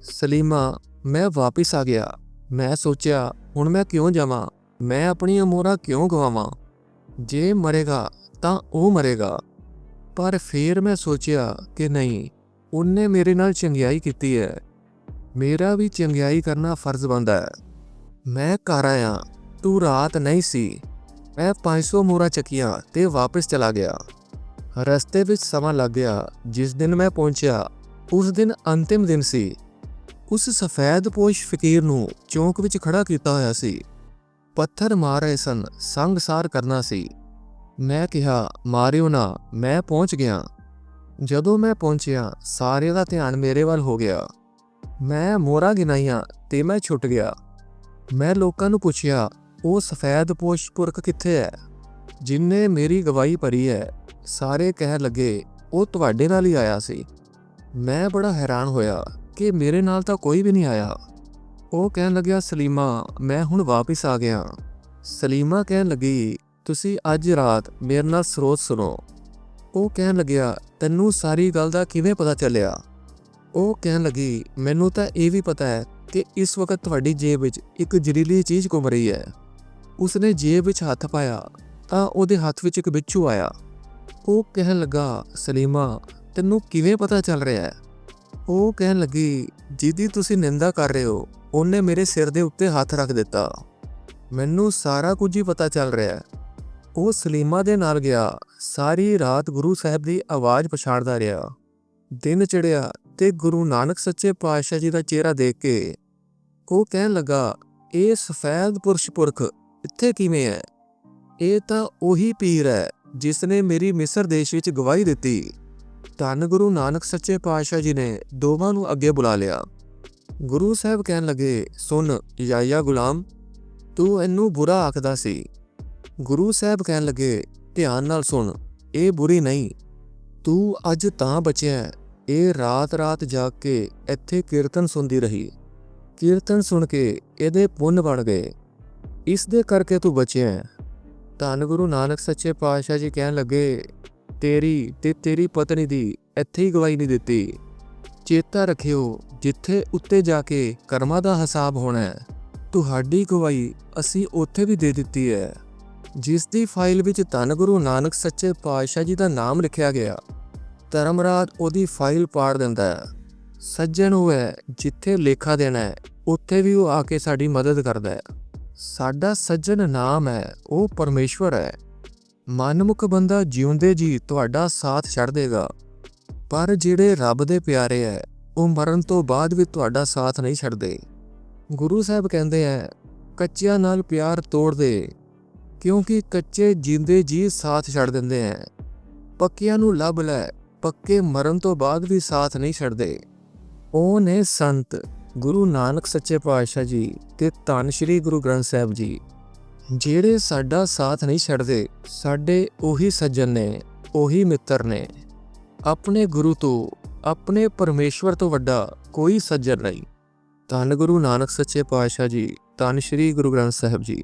ਸਲੀਮਾ, ਮੈਂ ਵਾਪਿਸ ਆ ਗਿਆ। ਮੈਂ ਸੋਚਿਆ, ਹੁਣ ਮੈਂ ਕਿਉਂ ਜਾਵਾਂ? ਮੈਂ ਆਪਣੀ ਅਮੋਰਾ ਕਿਉਂ ਗਵਾਵਾਂ? ਜੇ ਮਰੇਗਾ ਤਾਂ ਉਹ ਮਰੇਗਾ। ਪਰ ਫਿਰ ਮੈਂ ਸੋਚਿਆ ਕਿ ਨਹੀਂ, ਉਹਨੇ ਮੇਰੇ ਨਾਲ ਚੰਗਿਆਈ ਕੀਤੀ ਹੈ। ਮੇਰਾ ਵੀ ਚੰਗਿਆਈ ਕਰਨਾ ਫਰਜ਼ ਬਣਦਾ ਹੈ। ਮੈਂ ਘਰ ਆਇਆ, ਤੂੰ ਰਾਤ ਨਹੀਂ ਸੀ। ਮੈਂ 500 ਮੋਰਾ ਚੱਕੀਆਂ ਤੇ ਵਾਪਸ ਚਲਾ ਗਿਆ। ਰਸਤੇ ਵਿੱਚ ਸਮਾਂ ਲੱਗ ਗਿਆ, ਜਿਸ ਦਿਨ ਮੈਂ ਪਹੁੰਚਿਆ, ਉਸ ਦਿਨ ਅੰਤਿਮ ਦਿਨ ਸੀ। ਉਸ ਸਫੈਦ ਪੋਸ਼ ਫਕੀਰ ਨੂੰ ਚੌਂਕ ਵਿੱਚ ਖੜਾ ਕੀਤਾ ਹੋਇਆ ਸੀ। ਪੱਥਰ ਮਾਰ ਰਹੇ ਸਨ ਸੰਗਸਾਰ ਕਰਨਾ ਸੀ। ਮੈਂ ਕਿਹਾ, ਮਾਰਿਓ ਨਾ, ਮੈਂ ਪਹੁੰਚ ਗਿਆ। ਜਦੋਂ ਮੈਂ ਪਹੁੰਚਿਆ ਸਾਰੇ ਦਾ ਧਿਆਨ ਮੇਰੇ ਵੱਲ ਹੋ ਗਿਆ। ਮੈਂ ਮੋਰਾ ਗਿਨਾਈਆਂ ਤੇ ਮੈਂ ਛੁੱਟ ਗਿਆ। ਮੈਂ ਲੋਕਾਂ ਨੂੰ ਪੁੱਛਿਆ, ਉਹ ਸਫੈਦ ਪੋਸ਼ ਪੁਰਖ ਕਿੱਥੇ ਹੈ ਜਿਨਨੇ ਮੇਰੀ ਗਵਾਹੀ ਭਰੀ ਹੈ ਸਾਰੇ ਕਹਿਣ ਲੱਗੇ, ਉਹ ਤੁਹਾਡੇ ਨਾਲ ਹੀ ਆਇਆ ਸੀ। ਮੈਂ ਬੜਾ ਹੈਰਾਨ ਹੋਇਆ ਕਿ ਮੇਰੇ ਨਾਲ ਤਾਂ ਕੋਈ ਵੀ ਨਹੀਂ ਆਇਆ। ਉਹ ਕਹਿਣ ਲੱਗਿਆ, ਸਲੀਮਾ, ਮੈਂ ਹੁਣ ਵਾਪਿਸ ਆ ਗਿਆ। ਸਲੀਮਾ ਕਹਿਣ ਲੱਗੀ ਤੁਸੀਂ ਅੱਜ ਰਾਤ ਮੇਰੇ ਨਾਲ ਸਰੋਤ ਸੁਣੋ। ਉਹ ਕਹਿਣ ਲੱਗਿਆ, ਤੈਨੂੰ ਸਾਰੀ ਗੱਲ ਦਾ ਕਿਵੇਂ ਪਤਾ ਚੱਲਿਆ? ਉਹ ਕਹਿਣ ਲੱਗੀ, ਮੈਨੂੰ ਤਾਂ ਇਹ ਵੀ ਪਤਾ ਹੈ ਕਿ ਇਸ ਵਕਤ ਤੁਹਾਡੀ ਜੇਬ ਵਿੱਚ ਇੱਕ ਜ਼ਹਿਰੀਲੀ ਚੀਜ਼ ਘੁੰਮ ਰਹੀ ਹੈ। ਉਸਨੇ ਜੇਬ ਵਿੱਚ ਹੱਥ ਪਾਇਆ ਤਾਂ ਉਹਦੇ ਹੱਥ ਵਿੱਚ ਇੱਕ ਬਿੱਛੂ ਆਇਆ। ਉਹ ਕਹਿਣ ਲੱਗਾ, ਸਲੀਮਾ, ਤੈਨੂੰ ਕਿਵੇਂ ਪਤਾ ਚੱਲ ਰਿਹਾ ਹੈ? ਉਹ ਕਹਿਣ ਲੱਗੀ, ਜਿਹਦੀ ਤੁਸੀਂ ਨਿੰਦਾ ਕਰ ਰਹੇ ਹੋ, ਉਹਨੇ ਮੇਰੇ ਸਿਰ ਦੇ ਉੱਤੇ ਹੱਥ ਰੱਖ ਦਿੱਤਾ। ਮੈਨੂੰ ਸਾਰਾ ਕੁਝ ਹੀ ਪਤਾ ਚੱਲ ਰਿਹਾ ਹੈ। ਉਹ ਸਲੀਮਾ ਦੇ ਨਾਲ ਗਿਆ। ਸਾਰੀ ਰਾਤ ਗੁਰੂ ਸਾਹਿਬ ਦੀ ਆਵਾਜ਼ ਪਛਾੜਦਾ ਰਿਹਾ। ਦਿਨ ਚੜਿਆ ਤੇ ਗੁਰੂ ਨਾਨਕ ਸੱਚੇ ਪਾਤਸ਼ਾਹ ਜੀ ਦਾ ਚਿਹਰਾ ਦੇਖ ਕੇ ਉਹ ਕਹਿਣ ਲੱਗਾ, ਇਹ ਸਫੈਦ ਪੁਰਸ਼ ਪੁਰਖ ਇੱਥੇ ਕਿਵੇਂ ਹੈ? ਇਹ ਤਾਂ ਉਹੀ ਪੀਰ ਹੈ ਜਿਸ ਨੇ ਮੇਰੀ ਮਿਸਰ ਦੇਸ਼ ਵਿੱਚ ਗਵਾਹੀ ਦਿੱਤੀ। ਧੰਨ ਗੁਰੂ ਨਾਨਕ ਸੱਚੇ ਪਾਤਸ਼ਾਹ ਜੀ ਨੇ ਦੋਵਾਂ ਨੂੰ ਅੱਗੇ ਬੁਲਾ ਲਿਆ। ਗੁਰੂ ਸਾਹਿਬ ਕਹਿਣ ਲੱਗੇ, ਸੁਣ ਯਾਇਆ ਗੁਲਾਮ, ਤੂੰ ਇਹਨੂੰ ਬੁਰਾ ਆਖਦਾ ਸੀ। ਗੁਰੂ ਸਾਹਿਬ ਕਹਿਣ ਲੱਗੇ, ਧਿਆਨ ਨਾਲ ਸੁਣ, ਇਹ ਬੁਰੀ ਨਹੀਂ। ਤੂੰ ਅੱਜ ਤਾਂ ਬਚਿਆ ਇਹ ਰਾਤ-ਰਾਤ ਜਾਗ ਕੇ ਇੱਥੇ ਕੀਰਤਨ ਸੁਣਦੀ ਰਹੀ। ਕੀਰਤਨ ਸੁਣ ਕੇ ਇਹਦੇ ਪੁੰਨ ਬਣ ਗਏ। ਇਸ ਦੇ ਕਰਕੇ ਤੂੰ ਬਚਿਆ ਧੰਨ ਗੁਰੂ ਨਾਨਕ ਸੱਚੇ ਪਾਤਸ਼ਾਹ ਜੀ ਕਹਿਣ ਲੱਗੇ, ਤੇਰੀ ਤੇ ਤੇਰੀ ਪਤਨੀ ਦੀ ਇੱਥੇ ਹੀ ਗਵਾਹੀ ਨਹੀਂ ਦਿੱਤੀ। ਚੇਤਾ ਰੱਖਿਓ, ਜਿੱਥੇ ਉੱਤੇ ਜਾ ਕੇ ਕਰਮਾਂ ਦਾ ਹਿਸਾਬ ਹੋਣਾ ਹੈ, ਤੁਹਾਡੀ ਗਵਾਹੀ ਅਸੀਂ ਉੱਥੇ ਵੀ ਦੇ ਦਿੱਤੀ ਹੈ। ਜਿਸ ਦੀ ਫਾਈਲ ਵਿੱਚ ਧੰਨ ਗੁਰੂ ਨਾਨਕ ਸੱਚੇ ਪਾਤਸ਼ਾਹ ਜੀ ਦਾ ਨਾਮ ਲਿਖਿਆ ਗਿਆ। ਧਰਮਰਾਜ ਉਹਦੀ ਫਾਈਲ ਪਾੜ ਦਿੰਦਾ ਹੈ। ਸੱਜਣ ਉਹ ਹੈ, ਜਿੱਥੇ ਲੇਖਾ ਦੇਣਾ ਹੈ, ਉੱਥੇ ਵੀ ਉਹ ਆ ਕੇ ਸਾਡੀ ਮਦਦ ਕਰਦਾ ਹੈ। ਸਾਡਾ ਸੱਜਣ ਨਾਮ ਹੈ, ਉਹ ਪਰਮੇਸ਼ਵਰ ਹੈ। ਮਨਮੁਖ ਬੰਦਾ ਜਿਉਂਦੇ ਜੀ, ਤੁਹਾਡਾ ਸਾਥ ਛੱਡ ਦੇਗਾ। ਪਰ ਜਿਹੜੇ ਰੱਬ ਦੇ ਪਿਆਰੇ ਹੈ, ਉਹ ਮਰਨ ਤੋਂ ਬਾਅਦ ਵੀ ਤੁਹਾਡਾ ਸਾਥ ਨਹੀਂ ਛੱਡਦੇ। ਗੁਰੂ ਸਾਹਿਬ ਕਹਿੰਦੇ ਆ ਕੱਚਿਆਂ ਨਾਲ ਪਿਆਰ ਤੋੜ ਦੇ। ਕਿਉਂਕਿ ਕੱਚੇ ਜਿੰਦੇ ਜੀ ਸਾਥ ਛੱਡ ਦਿੰਦੇ ਆ ਪੱਕਿਆਂ ਨੂੰ ਲੱਭ ਲੈ, ਪੱਕੇ ਮਰਨ ਤੋਂ ਬਾਅਦ ਵੀ ਸਾਥ ਨਹੀਂ ਛੱਡਦੇ। ਉਹ ਨੇ ਸੰਤ ਗੁਰੂ ਨਾਨਕ ਸੱਚੇ ਪਾਤਸ਼ਾਹ ਜੀ ਤੇ ਧੰਨ ਸ਼੍ਰੀ ਗੁਰੂ ਗ੍ਰੰਥ ਸਾਹਿਬ ਜੀ, ਜਿਹੜੇ ਸਾਡਾ ਸਾਥ ਨਹੀਂ ਛੱਡਦੇ, ਸਾਡੇ ਉਹੀ ਸੱਜਣ ਨੇ, ਉਹੀ ਮਿੱਤਰ ਨੇ। ਆਪਣੇ ਗੁਰੂ ਤੋਂ, ਆਪਣੇ ਪਰਮੇਸ਼ਵਰ ਤੋਂ ਵੱਡਾ ਕੋਈ ਸੱਜਣ ਨਹੀਂ। ਧੰਨ ਗੁਰੂ ਨਾਨਕ ਸੱਚੇ ਪਾਤਸ਼ਾਹ ਜੀ, ਧੰਨ ਸ਼੍ਰੀ ਗੁਰੂ ਗ੍ਰੰਥ ਸਾਹਿਬ ਜੀ।